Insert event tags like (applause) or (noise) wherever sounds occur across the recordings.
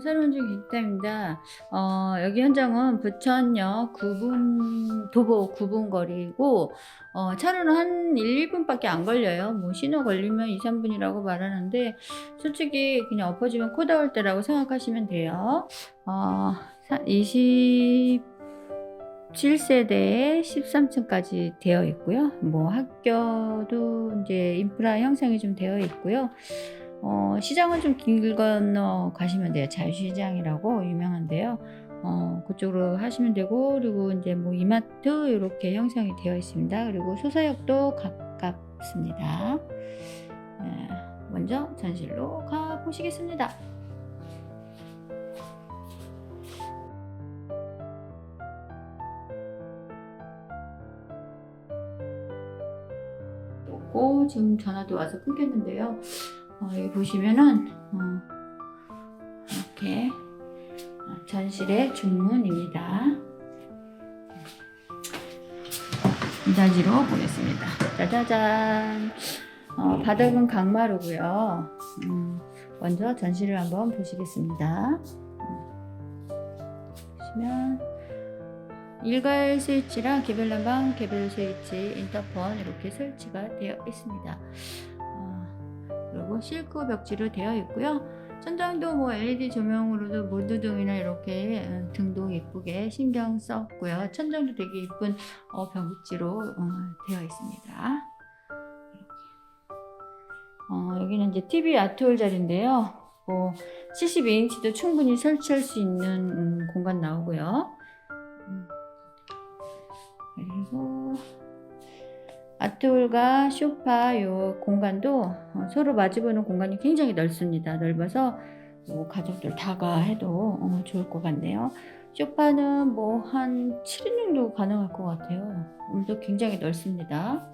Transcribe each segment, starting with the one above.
새로운 중 기타입니다. 어, 여기 현장은 부천역 9분, 도보 9분 거리고, 어, 차로는 한 1, 2분밖에 안 걸려요. 뭐, 신호 걸리면 2, 3분이라고 말하는데, 솔직히 그냥 엎어지면 코 닿을 때라고 생각하시면 돼요. 어, 27세대에 13층까지 되어 있고요. 뭐, 학교도 이제 인프라 형성이 좀 되어 있고요. 어, 시장은 좀 길 건너 가시면 돼요. 자유시장이라고 유명한데요. 어, 그쪽으로 하시면 되고, 그리고 이제 뭐 이마트 이렇게 형성이 되어 있습니다. 그리고 소사역도 가깝습니다. 네, 먼저 전실로 가 보시겠습니다. 고 지금 전화도 와서 끊겼는데요. 어, 여기 보시면은 어, 이렇게 어, 전실의 중문입니다. 이자지로 보겠습니다. 짜자잔. 어, 바닥은 강마루고요. 음, 먼저 전실을 한번 보시겠습니다. 음, 보시면 일괄 스위치랑 개별 난방, 개별 스위치, 인터폰 이렇게 설치가 되어 있습니다. 어, 그리고 실크 벽지로 되어 있고요. 천장도 뭐 LED 조명으로도 모드등이나 이렇게 어, 등도 예쁘게 신경 썼고요. 천장도 되게 예쁜 어, 벽지로 어, 되어 있습니다. 어, 여기는 이제 TV 아트홀 자리인데요. 뭐 72인치도 충분히 설치할 수 있는 음, 공간 나오고요. 아트홀과 소파 요 공간도 어, 서로 마주보는 공간이 굉장히 넓습니다. 넓어서 뭐 가족들 다가 해도 어, 좋을 것 같네요. 소파는 뭐 한 7인 정도 가능할 것 같아요. 음도 굉장히 넓습니다.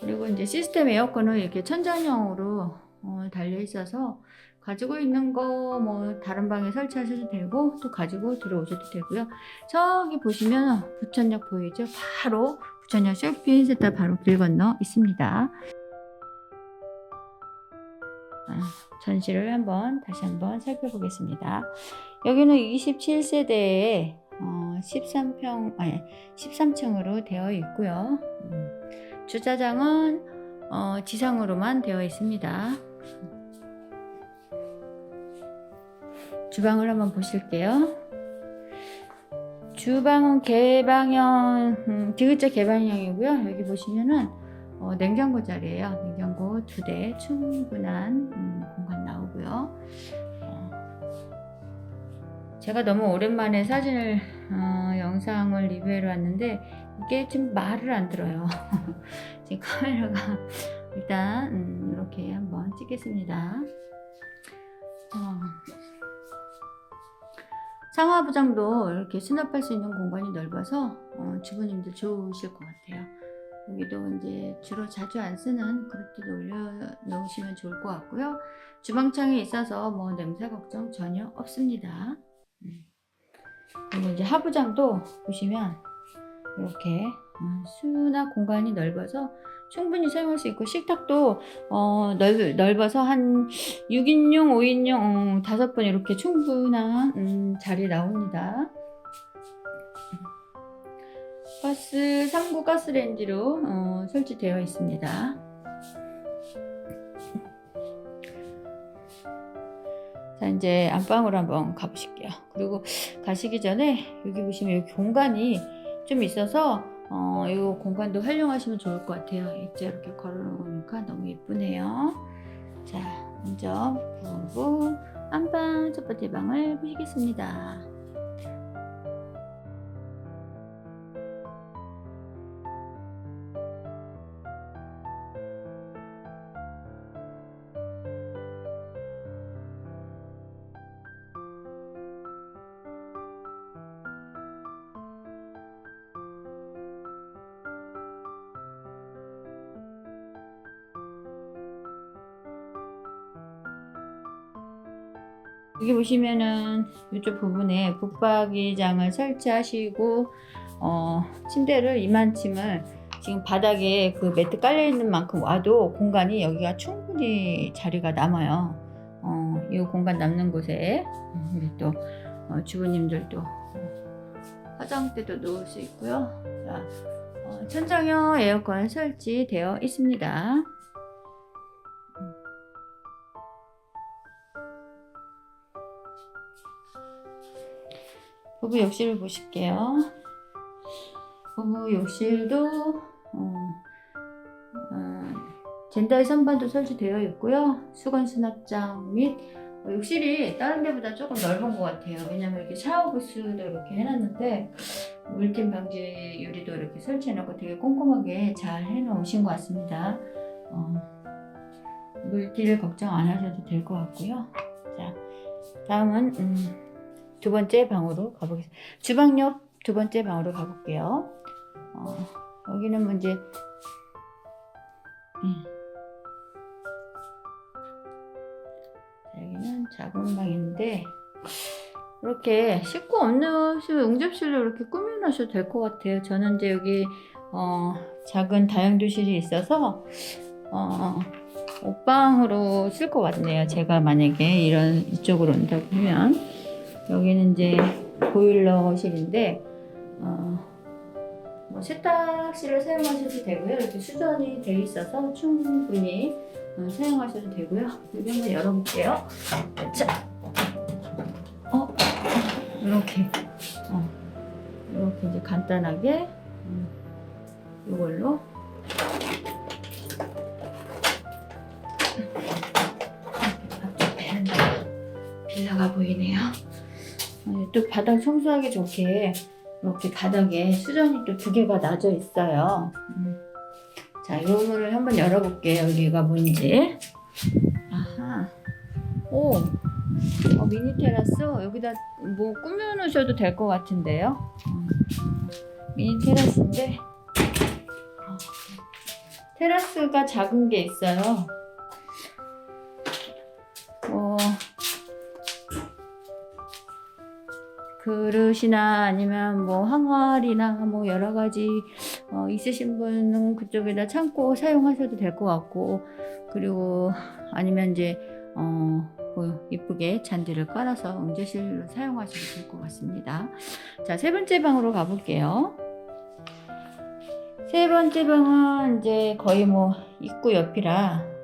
그리고 이제 시스템 에어컨은 이렇게 천장형으로 어, 달려 있어서 가지고 있는 거 뭐 다른 방에 설치하셔도 되고 또 가지고 들어오셔도 되고요. 저기 보시면 부천역 보이죠? 바로 부천역 쇼핑센터 바로 길 건너 있습니다. 아, 전시를 한번 다시 한번 살펴보겠습니다. 여기는 27세대에 어, 13평 아니 13층으로 되어 있고요. 음, 주차장은 어, 지상으로만 되어 있습니다. 주방을 한번 보실게요. 주방은 개방형, 음, 디귿자 개방형이고요. 여기 보시면은 어, 냉장고 자리예요. 냉장고 두 대 충분한 음, 공간 나오고요. 어, 제가 너무 오랜만에 사진을 어, 영상을 리뷰해 왔는데 이게 지금 말을 안 들어요. (laughs) 지금 카메라가 일단 음, 이렇게 한번 찍겠습니다. 어, 상하부장도 이렇게 수납할 수 있는 공간이 넓어서 어, 주부님들 좋으실 것 같아요. 여기도 이제 주로 자주 안 쓰는 그릇도 올려 놓으시면 좋을 것 같고요. 주방창에 있어서 뭐 냄새 걱정 전혀 없습니다. 음. 그리고 이제 하부장도 보시면 이렇게 어, 수납 공간이 넓어서 충분히 사용할 수 있고 식탁도 어, 넓, 넓어서 한 6인용, 5인용 어, 다섯 번 이렇게 충분한 음, 자리 나옵니다. 가스 3구 가스레인지로 어, 설치되어 있습니다. 자 이제 안방으로 한번 가보실게요. 그리고 가시기 전에 여기 보시면 여기 공간이 좀 있어서 어, 이 공간도 활용하시면 좋을 것 같아요. 이제 이렇게 걸어놓으니까 너무 예쁘네요. 자, 먼저 부부 안방 첫 번째 방을 보시겠습니다. 여기 보시면은 이쪽 부분에 붙박이장을 설치하시고 어, 침대를 이만침을 지금 바닥에 그 매트 깔려 있는 만큼 와도 공간이 여기가 충분히 자리가 남아요. 어, 이 공간 남는 곳에 음, 우리 또 어, 주부님들도 어, 화장대도 놓을 수 있고요. 자, 어, 천장형 에어컨 설치되어 있습니다. 부부 욕실을 보실게요. 부부 욕실도 어, 어, 젠다의 선반도 설치되어 있고요. 수건 수납장 및 어, 욕실이 다른 데보다 조금 넓은 것 같아요. 왜냐면 이렇게 샤워 부스도 이렇게 해놨는데 물팀 방지 유리도 이렇게 설치해놓고 되게 꼼꼼하게 잘 해놓으신 것 같습니다. 어, 물티를 걱정 안 하셔도 될 것 같고요. 자, 다음은 음, 두 번째 방으로 가보겠습니다. 주방 옆 두 번째 방으로 가볼게요. 어, 여기는 뭐 이제 음. 자, 여기는 작은 방인데 이렇게 씻고 없는 실- 응접실로 이렇게 꾸며놓으셔도 될 것 같아요. 저는 이제 여기 어, 작은 다용도실이 있어서 어, 옷방으로 쓸 것 같네요. 제가 만약에 이런 이쪽으로 온다고 하면 여기는 이제 보일러실인데 어, 뭐 세탁실을 사용하셔도 되고요. 이렇게 수전이 돼 있어서 충분히 어, 사용하셔도 되고요. 여기 한번 열어볼게요. 자, 어, 이렇게, 어, 이렇게 이제 간단하게 음, 이걸로 빌라가 보이네요. 어, 또 바닥 청소하기 좋게 이렇게 바닥에 수전이 또 두 개가 나져 있어요. 음. 자, 이 문을 한번 열어볼게요. 여기가 뭔지. 아하. 오. 어, 미니 테라스 여기다 뭐 꾸며놓으셔도 될 것 같은데요. 음. 미니 테라스인데 어, 테라스가 작은 게 있어요. 그릇이나 아니면 뭐 항아리나 뭐 여러 가지 어, 있으신 분은 그쪽에다 창고 사용하셔도 될 것 같고 그리고 아니면 이제 어, 뭐 이쁘게 잔디를 깔아서 응제실로 사용하셔도 될 것 같습니다. 자, 세 번째 방으로 가볼게요. 세 번째 방은 이제 거의 뭐 입구 옆이라 어,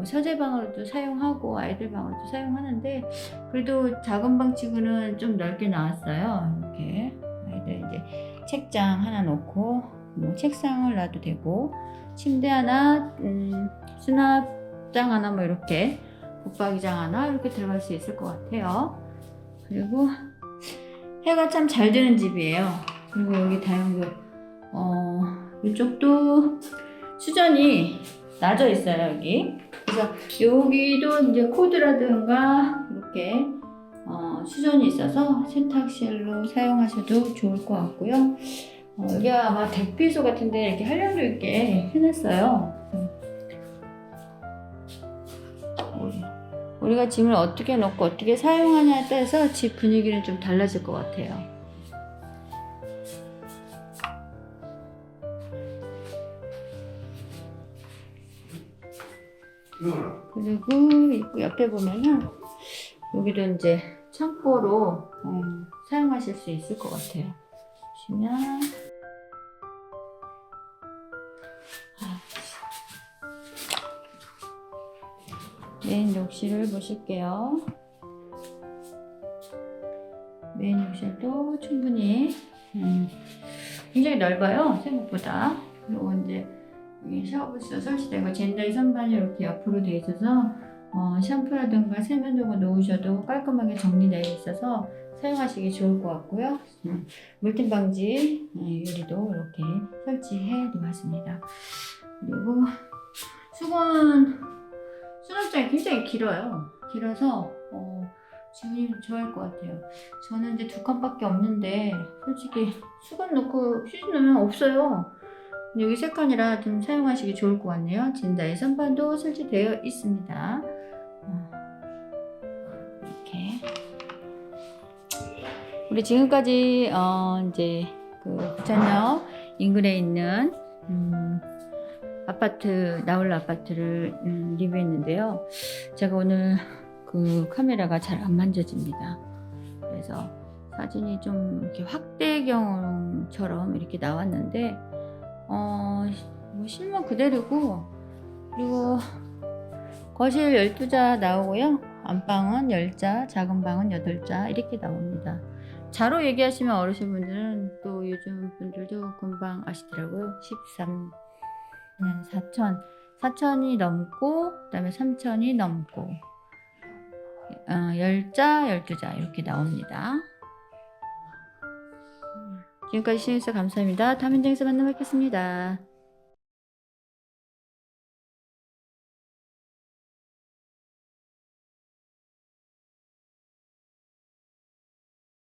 뭐 서재 방으로도 사용하고 아이들 방으로도 사용하는데 그래도 작은 방 치고는 좀 넓게 나왔어요. 이렇게 아이들 이제 책장 하나 놓고 뭐 책상을 놔도 되고 침대 하나, 음, 수납장 하나 뭐 이렇게 붙박이장 하나 이렇게 들어갈 수 있을 것 같아요. 그리고 해가 참 잘 드는 집이에요. 그리고 여기 다용도 어 이쪽도 수전이 나져 있어요 여기. 그래서 여기도 이제 코드라든가 이렇게 어, 수전이 있어서 세탁실로 사용하셔도 좋을 것 같고요. 어, 여기가 아마 대피소 같은데 이렇게 한량도 있게 해놨어요. 음. 우리- 우리가 짐을 어떻게 넣고 어떻게 사용하냐에 따라서 집 분위기는 좀 달라질 것 같아요. 그리고 입구 옆에 보면은 여기도 이제 창고로 어, 사용하실 수 있을 것 같아요. 보시면 메인 욕실을 보실게요. 메인 욕실도 충분히 음, 굉장히 넓어요 생각보다. 그리고 이제 이 샤워부스 설치된 거 젠더의 선반이 이렇게 옆으로 돼 있어서 어, 샴푸라든가 세면도구 놓으셔도 깔끔하게 정리되어 있어서 사용하시기 좋을 것 같고요. 음, 물팀 방지 음, 유리도 이렇게 설치해 놓았습니다. 그리고 수건 수납장이 굉장히 길어요. 길어서 어, 주인님 좋아할 것 같아요. 저는 이제 두 칸밖에 없는데 솔직히 수건 넣고 휴지 넣으면 없어요. 여기 세 칸이라 좀 사용하시기 좋을 것 같네요. 진다의 선반도 설치되어 있습니다. 어, 이렇게 우리 지금까지 어, 이제 그 부천역 인근에 있는 음, 아파트 나홀라 아파트를 음, 리뷰했는데요. 제가 오늘 그 카메라가 잘 안 만져집니다. 그래서 사진이 좀 이렇게 확대경처럼 이렇게 나왔는데 어, 뭐 실물 그대로고 그리고 거실 12자 나오고요. 안방은 10자, 작은 방은 8자 이렇게 나옵니다. 자로 얘기하시면 어르신분들은 또 요즘 분들도 금방 아시더라고요. 13, 4천, 4천이 넘고 그다음에 3천이 넘고 어, 10자, 12자 이렇게 나옵니다. 지금까지 시청해주셔서 감사합니다. 다음 현장에서 만나 뵙겠습니다.